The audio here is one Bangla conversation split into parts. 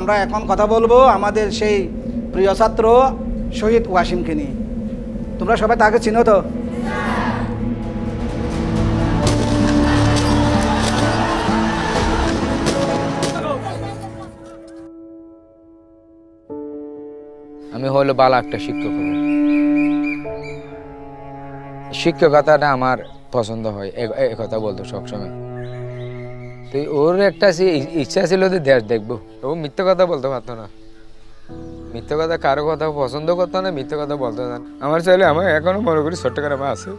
আমরা এখন কথা বলব আমাদের সেই প্রিয় ছাত্র শহীদ ওয়াসিমকে নিয়ে। তোমরা সবাই তাকে চিনো তো? আমি হলো বালা একটা শিক্ষক হব। শিক্ষকতাটা আমার পছন্দ হয়, এ- কথা বলতো সবসময়। তো ওর একটা সে ইচ্ছা ছিল যে দেশ দেখব। ও মিথ্যে কথা বলতে পারতো না। মিথ্যে কথা কারও কথা পছন্দ করতো না মিথ্যে কথা বলতো না। আমার ছেলে আমার এখনও মনে করি ছোট্ট করে আমার আছে।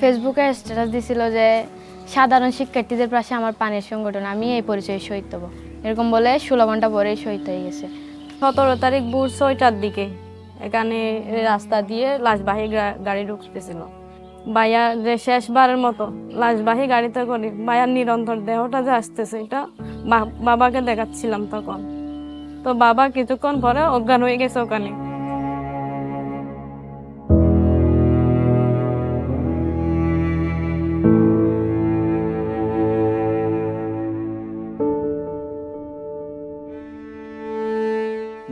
ফেসবুকে স্ট্যাটাস দিছিল যে সাধারণ শিক্ষার্থীদের পাশে আমার পানির সংগঠন আমি এই পরিচয়ে শহীদ দেবো এরকম বলে ষোলো ঘণ্টা পরেই শহীদ হয়ে গেছে। সতেরো তারিখ ভোর ছয়টার দিকে এখানে রাস্তা দিয়ে লাশবাহী গাড়ি ঢুকতেছিল। ভাইয়া যে শেষবারের মতো লাশবাহী গাড়িতে করে, ভাইয়ার নিরন্তর দেহটা যে আসতেছে, এটা বাবাকে দেখাচ্ছিলাম তখন। তো বাবা কিছুক্ষণ পরে অজ্ঞান হয়ে গেছে ওখানে।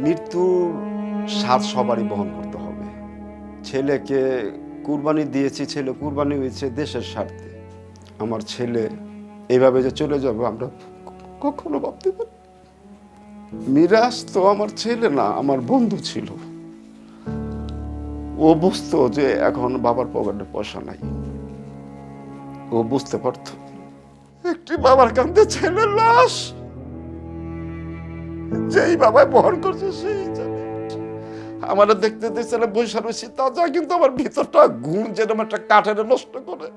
মৃত্যুর স্বাদ সবারই বহন করতে হবে। ছেলেকে কুরবানি দিয়েছি ছেলে, কুরবানি হয়েছে দেশের স্বার্থে। আমার ছেলে এইভাবে যে চলে যাবে, আমরা কখনো ভাবতে পারি মিরাজ তো আমার ছেলে না, আমার বন্ধু ছিল। ও বুঝতো যে এখন বাবার পকেটে পয়সা নাই। ও বুঝতে পারতো। একটি বাবার কান্দে ছেলের লাশ, যেই বাবাই বহন করছে সেই জানে। আমার দেখতে দেখতে বৈশা রয়েছি তাজা কিন্তু আমার ভিতরটা ঘুম যেরকম একটা কাঠের নষ্ট করে।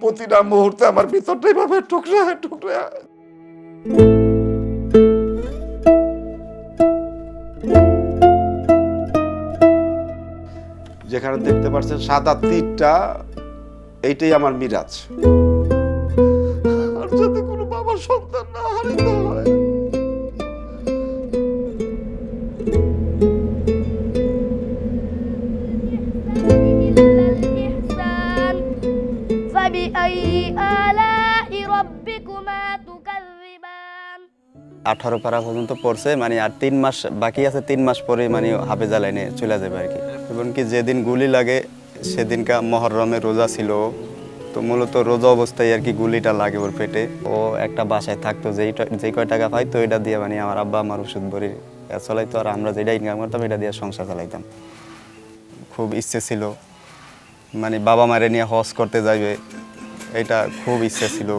প্রতিটা মুহূর্তে আমার ভিতরটা এইভাবে টুকরা টুকরা যেখানে দেখতে পাচ্ছেন সাদা তীরটা, এইটাই আমার মিরাজ। আর যাতে কোনো বাবার সন্তান না হারিত হয় আঠারো পারা পর্যন্ত পড়ছে মানে আর তিন মাস বাকি আছে, তিন মাস পরে মানে হাফেজা লাইনে চলে যাবে আর কি। এমনকি যেদিন গুলি লাগে, সেদিনকা মহরমে রোজা ছিল। তো মূলত রোজা অবস্থায় আর কি গুলিটা লাগে ওর পেটে। ও একটা বাসায় থাকতো, যেই টা- যেই কয় টাকা পাইতো, এটা দিয়ে মানে আমার আব্বা আমার ওষুধ ভরি চলাইতো। আর আমরা যেটা ইনকাম করতাম, এটা দিয়ে সংসার চালাইতাম। খুব ইচ্ছে ছিল। মানে বাবা মারে নিয়ে হজ করতে যাইবে, এটা খুব ইচ্ছে ছিল।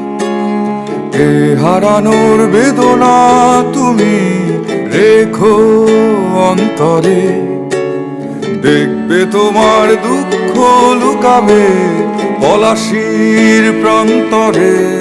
এ হারানোর বেদনা তুমি রেখো অন্তরে। দেখবে তোমার দুঃখ লুকাবে পলাশির প্রান্তরে।